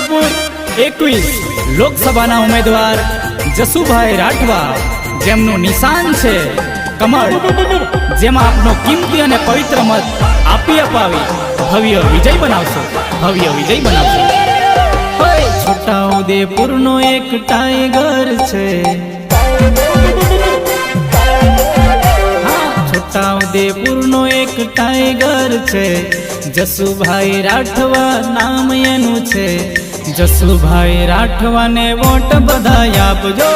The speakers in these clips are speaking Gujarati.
છોટાઉદેપુર એકવીસ. લોકસભાના ઉમેદવાર જસુભાઈ રાઠવા જેમનું નિશાન છે કમળ જેમાં આપનો કિંમતી અને પવિત્ર મત આપી અપાવી ભવ્ય વિજય બનાવશો ભવ્ય વિજય બનાવશો. હોય છોટાઉદેપુરનો એક ટાઈગર છે. હા, છોટાઉદેપુરનો એક ટાઈગર છે. જસુભાઈ રાઠવા નામ એનું છે. જસુભાઈ રાઠવાને વોટ બધા આપજો.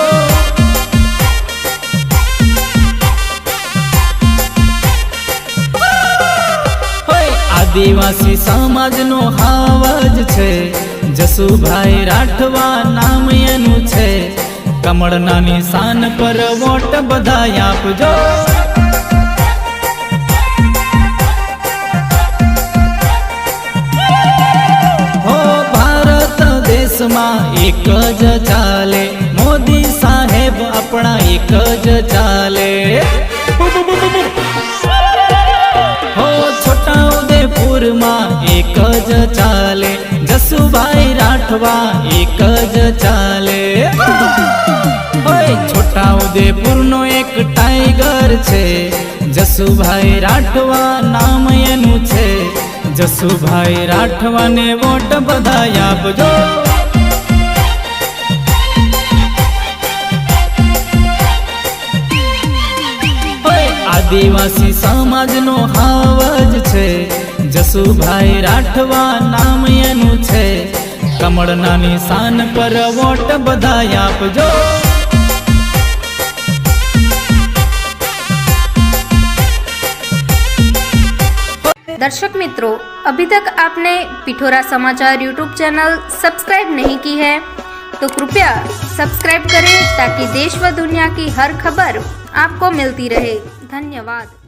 આદિવાસી સમાજનો આવાજ છે. જસુભાઈ રાઠવા નામ એનું છે. કમળના નિશાન પર વોટ બધા આપજો. દેશમાં એક જ ચાલે. મોદી સાહેબ આપણા એક જ ચાલે. હો છોટાઉદેપુરમાં એક જ ચાલે. જસુભાઈ રાઠવા એક જ ચાલે. છોટા ઉદેપુર નો એક ટાઈગર છે. જસુભાઈ રાઠવા નામ એનું છે. જસુભાઈ રાઠવાને વોટ બધા આપજો. આદિવાસી સમાજનો હાવજ છે જસુભાઈ રાઠવા નામ એનું છે કમળના નિશાન પર વોટ બધા આપજો दर्शक मित्रों अभी तक आपने पिठोरा समाचार यूट्यूब चैनल सब्सक्राइब नहीं की है तो कृपया सब्सक्राइब करें ताकि देश व दुनिया की हर खबर आपको मिलती रहे धन्यवाद.